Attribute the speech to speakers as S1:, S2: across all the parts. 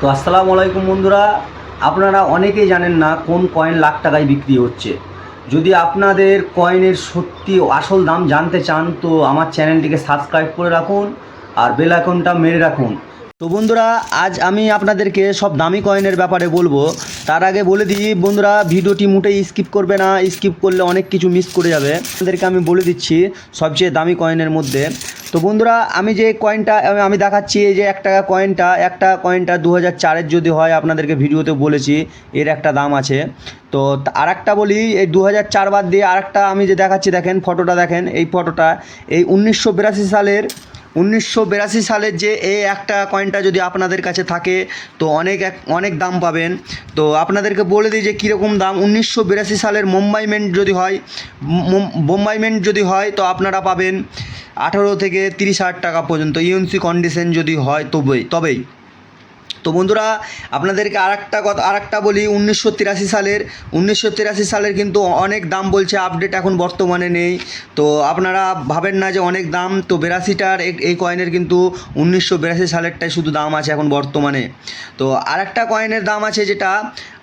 S1: তো আসসালামু আলাইকুম বন্ধুরা। আপনারা অনেকেই জানেন না কোন কয়েন লাখ টাকায় বিক্রি হচ্ছে। যদি আপনাদের কয়েনের সত্যি আসল দাম জানতে চান, তো আমার চ্যানেলটিকে সাবস্ক্রাইব করে রাখুন আর বেল আইকনটা মেরে রাখুন। তো বন্ধুরা, আজ আমি আপনাদেরকে সব দামি কয়েনের ব্যাপারে বলব। তার আগে বলে দিই বন্ধুরা, ভিডিওটি মোটেই স্কিপ করবে না। স্কিপ করলে অনেক কিছু মিস করে যাবে। আপনাদেরকে আমি বলে দিচ্ছি সবচেয়ে দামি কয়েনের মধ্যে। তো বন্ধুরা, আমি যে কয়েনটা আমি- দেখাচ্ছি এই যে এক টাকা কয়েনটা একটা কয়েনটা দু হাজার চারের যদি হয়, আপনাদেরকে ভিডিওতে বলেছি, এর একটা দাম আছে। তো আর একটা বলি, এই দু হাজার চার বাদ দিয়ে আরেকটা আমি যে দেখাচ্ছি, দেখেন ফটোটা দেখেন, এই ফটোটা এই উনিশশো বিরাশি সালের উনিশশো বিরাশি সালের যে এই একটা কয়েনটা যদি আপনাদের কাছে থাকে, তো অনেক এক, অনেক দাম পাবেন। তো আপনাদেরকে বলে দিই যে কীরকম দাম, উনিশশো বিরাশি সালের মুম্বাইমেন্ট যদি হয়, মুম- বোম্বাই মেন্ট যদি হয়, তো আপনারা পাবেন আঠারো থেকে তিরিশ হাজার টাকা পর্যন্ত। ইউএনসি কন্ডিশন যদি হয়, তবেই তবেই। তো বন্ধুরা, আপনাদেরকে আরেকটা কথা আরেকটা বলি, উনিশশো তিরাশি সালের উনিশশো তিরাশি সালের কিন্তু অনেক দাম বলছে আপডেট এখন বর্তমানে নেই। তো আপনারা ভাবেন না যে অনেক দাম, তো বিরাশিটার এই কয়েনের কিন্তু উনিশশো বিরাশি সালেরটাই শুধু দাম আছে এখন বর্তমানে। তো আরেকটা কয়েনের দাম আছে যেটা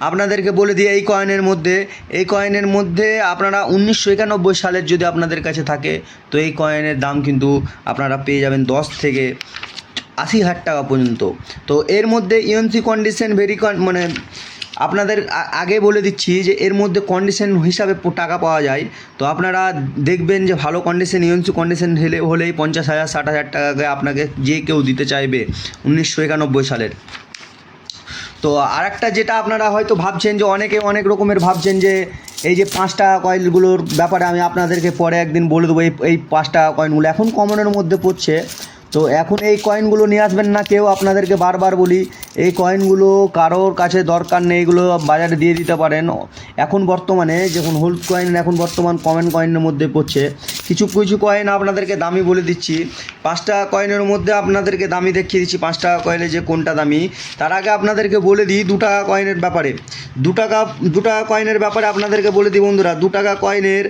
S1: আপনাদেরকে বলে দিই এই কয়েনের মধ্যে। এই কয়েনের মধ্যে আপনারা উনিশশো একানব্বই সালের যদি আপনাদের কাছে থাকে, তো এই কয়েনের দাম কিন্তু আপনারা পেয়ে যাবেন দশ থেকে আশি হাজার টাকা পর্যন্ত। তো এর মধ্যে ইউএনসি কন্ডিশন ভেরি মানে আপনাদের আগে বলে দিচ্ছি যে এর মধ্যে কন্ডিশন হিসাবে টাকা পাওয়া যায়। তো আপনারা দেখবেন যে ভালো কন্ডিশন ইউএনসি কন্ডিশন হলে হলেই পঞ্চাশ হাজার, ষাট হাজার টাকাকে আপনাকে যে কেউ দিতে চাইবে উনিশশো একানব্বই সালের। তো আরেকটা যেটা আপনারা হয়তো ভাবছেন যে অনেকে অনেক রকমের ভাবছেন যে এই যে পাঁচ টাকা কয়েনগুলোর ব্যাপারে আমি আপনাদেরকে পরে একদিন বলে দেবো এই এই পাঁচ টাকা কয়েনগুলো। এখন কমনের মধ্যে পড়ছে তো এখন এই কয়েনগুলো নিয়ে আসবেন না, কেউ আপনাদেরকে বারবার বলি, এই কয়েনগুলো কারোর কাছে দরকার নেই, এগুলো বাজারে দিয়ে দিতে পারেন। এখন বর্তমানে যখন হোল্ড কয়েন এখন বর্তমান কমেন কয়েনের মধ্যে পড়ছে। কিছু কিছু কয়েন আপনাদেরকে দামি বলে দিচ্ছি। পাঁচ টাকা কয়েনের মধ্যে আপনাদেরকে দামি দেখিয়ে দিচ্ছি, পাঁচ টাকা কয়েনে যে কোনটা দামি। তার আগে আপনাদেরকে বলে দিই দু টাকা কয়েনের ব্যাপারে। দু টাকা দু টাকা কয়েনের ব্যাপারে আপনাদেরকে বলে দিই বন্ধুরা, দু টাকা কয়েনের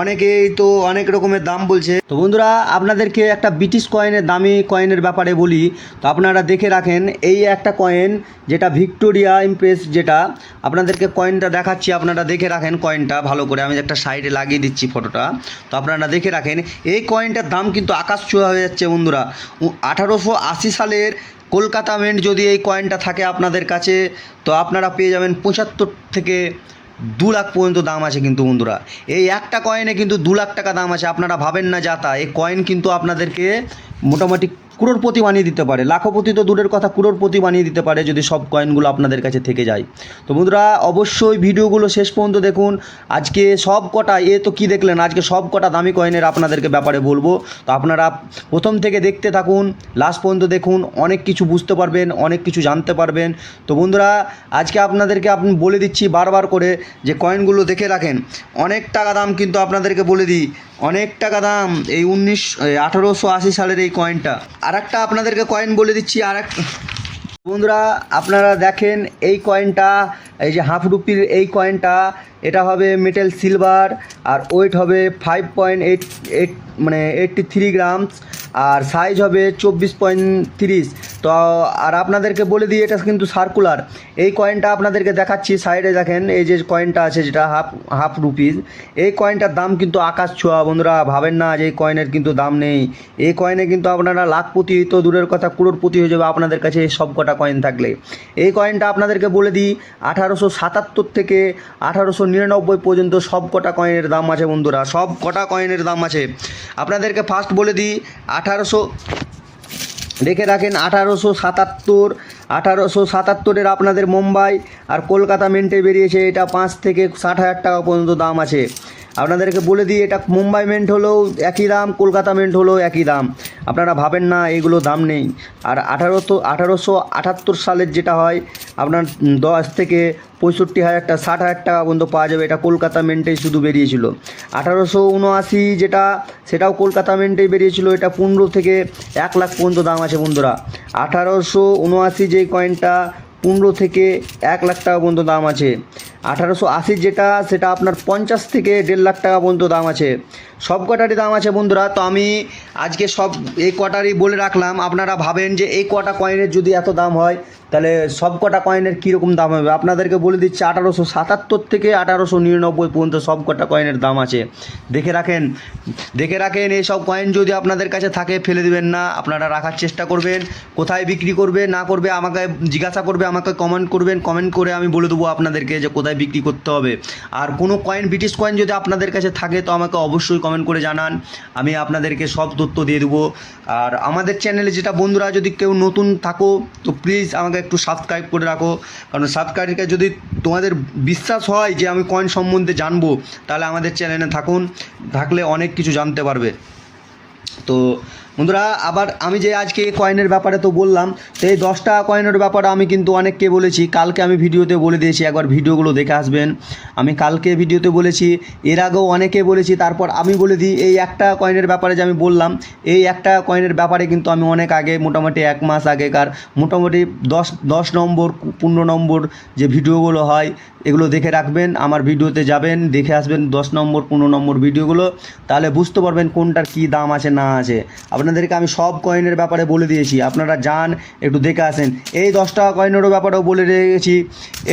S1: অনেকেই তো অনেক রকমের দাম বলছে। তো বন্ধুরা, আপনাদেরকে একটা ব্রিটিশ কয়েনের দামি কয়েনের ব্যাপারে বলি, তো আপনারা দেখে রাখেন, এই একটা কয়েন যেটা ভিক্টোরিয়া ইমপ্রেস যেটা, আপনাদেরকে কয়েনটা দেখাচ্ছি, আপনারা দেখে রাখেন কয়েনটা ভালো করে আমি একটা সাইডে লাগিয়ে দিচ্ছি ফটোটা তো আপনারা দেখে রাখেন, এই কয়েনটার দাম কিন্তু আকাশ ছোঁয়া হয়ে যাচ্ছে বন্ধুরা। আঠারোশো আশি সালের কলকাতা মেন্ট যদি এই কয়েনটা থাকে আপনাদের কাছে, তো আপনারা পেয়ে যাবেন পঁচাত্তর থেকে দু লাখ পর্যন্ত দাম আছে কিন্তু বন্ধুরা। এই একটা কয়েনে কিন্তু দু লাখ টাকা দাম আছে, আপনারা ভাবেন না যা তা। এই কয়েন কিন্তু আপনাদেরকে মোটামুটি ক্রোড়পতি বানিয়ে দিতে পারে। লাখপতি তো দূরের কথা ক্রোড়পতি বানিয়ে দিতে পারে যদি সব কয়েনগুলো আপনাদের কাছে থেকে যায়। তো বন্ধুরা, অবশ্যই ভিডিওগুলো শেষ পর্যন্ত দেখুন। আজকে সব কটা, এ তো কি দেখলেন? আজকে সব কটা দামি কয়েনের আপনাদেরকে ব্যাপারে বলব। তো আপনারা প্রথম থেকে দেখতে থাকুন লাস্ট পর্যন্ত দেখুন, অনেক কিছু বুঝতে পারবেন, অনেক কিছু জানতে পারবেন। তো বন্ধুরা, আজকে আপনাদেরকে আপনি বলে দিচ্ছি বারবার করে যে কয়েনগুলো দেখে রাখেন। অনেক টাকা দাম কিন্তু আপনাদেরকে বলে দিই। অনেক টাকা দাম এই উনিশ আঠারোশো আশি সালের এই কয়েনটা আর একটা আপনাদেরকে কয়েন বলে দিচ্ছি আর এক বন্ধুরা, আপনারা দেখেন এই কয়েনটা এই যে হাফ রুপির এই কয়েনটা এটা হবে মেটেল সিলভার আর ওয়েট হবে ফাইভ পয়েন্ট এইট এইট মানে এইটটি থ্রি গ্রামস আর সাইজ হবে চব্বিশ পয়েন্ট তিরিশ। তো, আর আপনাদেরকে বলে দিই, এটা কিন্তু সার্কুলার এই কয়েনটা আপনাদেরকে দেখাচ্ছি সাইডে দেখেন, এই যে কয়েনটা আছে, যেটা হাফ হাফ রুপিস এই কয়েনটার দাম কিন্তু আকাশ ছোঁয়া, বন্ধুরা, ভাবেন না যে এই কয়েনের কিন্তু দাম নেই। এই কয়েনে কিন্তু আপনারা লাখপতি, তো দূরের কথা করোড়পতি হয়ে যাবে আপনাদের কাছে এই সব কটা কয়েন থাকলে। এই কয়েনটা আপনাদেরকে বলে দিই, আঠারোশো সাতাত্তর থেকে আঠারোশো নিরানব্বই পর্যন্ত সব কটা কয়েনের দাম আছে বন্ধুরা, সব কটা কয়েনের দাম আছে। আপনাদেরকে ফার্স্ট বলে দিই, আঠারোশো দেখে রাখেন, আঠারোশো সাতাত্তর, আঠারোশো সাতাত্তরের আপনাদের মুম্বাই আর কলকাতা মেন্টে বেরিয়েছে, এটা পাঁচ থেকে ষাট হাজার টাকা পর্যন্ত দাম আছে। আপনাদেরকে বলে দিই, এটা মুম্বাই মেন্ট হলেও একই দাম, কলকাতা মেন্ট হলেও একই দাম। আপনারা ভাবেন না, এগুলো দাম নেই। আর আঠারো তো আঠারোশো আটাত্তর সালের যেটা হয়, আপনার দশ থেকে পঁয়ষট্টি হাজার টাকা, ষাট হাজার টাকা পর্যন্ত পাওয়া যাবে। এটা কলকাতা মেন্টেই শুধু বেরিয়েছিল। আঠারোশো উনআশি যেটা, সেটাও কলকাতা মেন্টেই বেরিয়েছিল। এটা পনেরো থেকে এক লাখ পর্যন্ত দাম আছে বন্ধুরা। আঠারোশো উনআশি যে কয়েনটা পনেরো থেকে এক লাখ টাকা পর্যন্ত দাম আছে। আঠারোশো আশির যেটা, সেটা আপনার পঞ্চাশ থেকে দেড় লাখ টাকা পর্যন্ত দাম আছে। সব কটারই দাম আছে বন্ধুরা। তো আমি আজকে সব এই কটারই বলে রাখলাম। আপনারা ভাবেন যে এই কটা কয়েনের যদি এত দাম হয়, তাহলে সব কটা কয়েনের কীরকম দাম হবে? আপনাদেরকে বলে দিচ্ছি, আঠারোশো সাতাত্তর থেকে আঠারোশো নিরানব্বই পর্যন্ত সব কটা কয়েনের দাম আছে। দেখে রাখেন দেখে রাখেন, এই সব কয়েন যদি আপনাদের কাছে থাকে, ফেলে দেবেন না। আপনারা রাখার চেষ্টা করবেন, কোথায় বিক্রি করবে, না করবে, আমাকে জিজ্ঞাসা করবে, আমাকে কমেন্ট করবেন। কমেন্ট করে আমি বলে দেবো আপনাদেরকে যে কোথায় বিক্রি করতে হবে। আর কোনো কয়েন, ব্রিটিশ কয়েন যদি আপনাদের কাছে থাকে, তো আমাকে অবশ্যই কমেন্ট করে জানান। আমি আপনাদেরকে সব তথ্য দিয়ে দেবো। আর আমাদের চ্যানেলে যেটা বন্ধুরা যদি কেউ নতুন থাকো, তো প্লিজ আমাকে একটু সাবস্ক্রাইব করে রাখো। কারণ সাবস্ক্রাইবকে যদি তোমাদের বিশ্বাস হয় যে আমি কয়েন সম্বন্ধে জানব, তাহলে আমাদের চ্যানেলে থাকুন। থাকলে অনেক কিছু জানতে পারবে। তো বন্ধুরা, আবার আমি যে আজকে কয়েনের ব্যাপারে তো বললাম, তো এই দশ টাকা কয়েনের ব্যাপারে আমি কিন্তু অনেককে বলেছি। কালকে আমি ভিডিওতে বলে দিয়েছি, একবার ভিডিওগুলো দেখে আসবেন। আমি কালকে ভিডিওতে বলেছি, এর আগেও অনেকে বলেছি, তারপর আমি বলে দিই, এই একটা কয়েনের ব্যাপারে যে আমি বললাম, এই একটা কয়েনের ব্যাপারে কিন্তু আমি অনেক আগে, মোটামুটি এক মাস আগেকার, মোটামুটি দশ দশ নম্বর, পনেরো নম্বর যে ভিডিওগুলো হয়, এগুলো দেখে রাখবেন। আমার ভিডিওতে যাবেন, দেখে আসবেন দশ নম্বর, পনেরো নম্বর ভিডিওগুলো। তাহলে বুঝতে পারবেন কোনটার কী দাম আছে, না আছে। আপনাদেরকে আমি সব কয়েনের ব্যাপারে বলে দিয়েছি। আপনারা যান, একটু দেখে আসেন। এই দশ টাকা কয়েনেরও ব্যাপারেও বলে রেখেছি।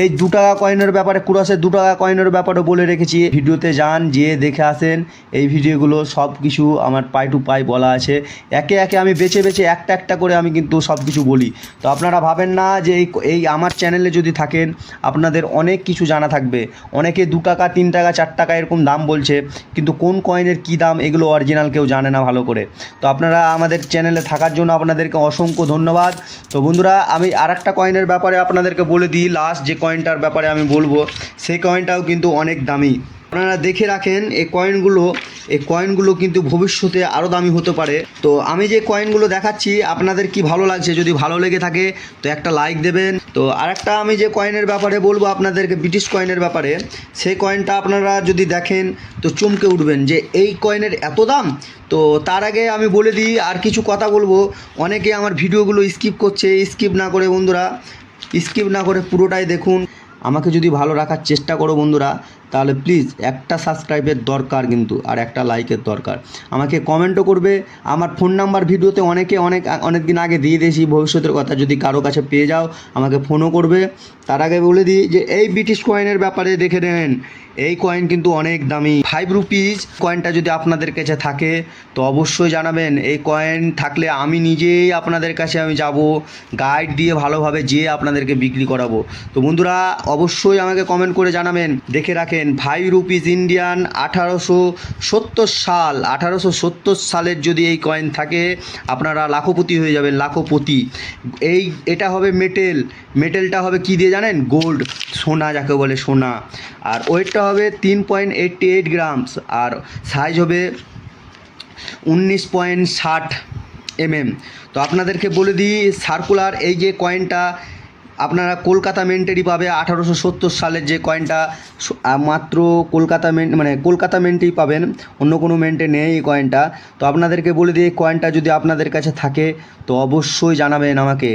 S1: এই দু টাকা কয়েনের ব্যাপারে, কুরাসের দু টাকা কয়েনের ব্যাপারেও বলে রেখেছি। ভিডিওতে যান, যেয়ে দেখে আসেন। এই ভিডিওগুলো সব কিছু আমার পাই টু পাই বলা আছে। একে একে আমি বেছে বেছে একটা একটা করে আমি কিন্তু সব কিছু বলি। তো আপনারা ভাবেন না যে এই এই আমার চ্যানেলে যদি থাকেন, আপনাদের অনেক কিছু জানা থাকবে। অনেকে দু টাকা, তিন টাকা, চার টাকা এরকম দাম বলছে, কিন্তু কোন কয়েনের কী দাম, এগুলো অরিজিনাল কেউ জানে না ভালো করে। তো আপনারা আমাদের চ্যানেলে থাকার জন্য আপনাদেরকে অসংখ্য ধন্যবাদ। তো বন্ধুরা, আমি আর একটা কয়েনের ব্যাপারে আপনাদেরকে বলে দিই। লাস্ট যে কয়েনটার ব্যাপারে আমি বলব, সেই কয়েনটাও কিন্তু অনেক দামি। আপনারা দেখে রাখেন, এই কয়েনগুলো এই কয়েনগুলো কিন্তু ভবিষ্যতে আরও দামি হতে পারে। তো আমি যে কয়েনগুলো দেখাচ্ছি, আপনাদের কি ভালো লাগছে? যদি ভালো লেগে থাকে, তো একটা লাইক দেবেন। তো আরেকটা আমি যে কয়েনের ব্যাপারে বলব আপনাদেরকে ব্রিটিশ কয়েনের ব্যাপারে, সেই কয়েনটা আপনারা যদি দেখেন, তো চমকে উঠবেন যে এই কয়েনের এত দাম। তো তার আগে আমি বলে দিই, আর কিছু কথা বলব। অনেকে আমার ভিডিওগুলো স্কিপ করছে স্কিপ না করে বন্ধুরা স্কিপ না করে পুরোটাই দেখুন। আমাকে যদি ভালো রাখার চেষ্টা করো বন্ধুরা তাহলে প্লিজ একটা সাবস্ক্রাইবের দরকার কিন্তু, আর একটা লাইকের দরকার। আমাকে কমেন্টও করবে। আমার ফোন নাম্বার ভিডিওতে অনেকে অনেক অনেক দিন আগে দিয়ে দিয়েছি, ভবিষ্যতের কথা যদি কারও কাছে পেয়ে যাও, আমাকে ফোনও করবে। তার আগে বলে দিই যে, এই ব্রিটিশ কয়েনের ব্যাপারে দেখে নেন। এই কয়েন কিন্তু অনেক দামি। ফাইভ রুপিজ কয়েনটা যদি আপনাদের কাছে থাকে, তো অবশ্যই জানাবেন। এই কয়েন থাকলে আমি নিজেই আপনাদের কাছে আমি যাব গাইড দিয়ে ভালোভাবে যেয়ে আপনাদেরকে বিক্রি করাবো। তো বন্ধুরা, অবশ্যই আমাকে কমেন্ট করে জানাবেন। দেখে রাখেন ফাইভ রুপিস ইন্ডিয়ান আঠারোশো সত্তর সাল, আঠারোশো সত্তর সালের যদি এই কয়েন থাকে, আপনারা লাখপতি হয়ে যাবেন, লাখপতি। এই, এটা হবে মেটেল মেটেলটা হবে কি দিয়ে জানেন? গোল্ড সোনা যাকে বলে সোনা। আর ওয়েটটা হবে তিন পয়েন্ট এইটটি এইট গ্রামস আর সাইজ হবে উনিশ পয়েন্ট ষাট এমএম তো আপনাদেরকে বলে দিই সার্কুলার এই যে কয়েনটা আপনারা কলকাতা মেন্টেরই পাবে আঠারোশো সত্তর সালের যে কয়েনটা মাত্র কলকাতা মেন্ট মানে কলকাতা মেন্টেই পাবেন, অন্য কোনো মেন্টে নেই এই কয়েনটা তো আপনাদেরকে বলে দিই কয়েনটা যদি আপনাদের কাছে থাকে, তো অবশ্যই জানাবেন আমাকে।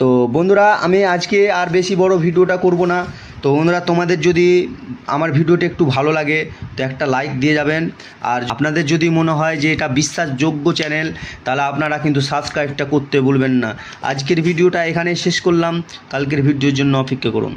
S1: তো বন্ধুরা, আমি আজকে আর বেশি বড় ভিডিওটা করব না। তো বন্ধুরা, তোমাদের যদি আমার ভিডিওটা একটু ভালো লাগে, তো একটা লাইক দিয়ে যাবেন। আর আপনাদের যদি মনে হয় যে এটা বিশ্বাসযোগ্য চ্যানেল তাহলে আপনারা কিন্তু সাবস্ক্রাইবটা করতে ভুলবেন না। আজকের ভিডিওটা এখানে শেষ করলাম। কালকের ভিডিওর জন্য অপেক্ষা করুন।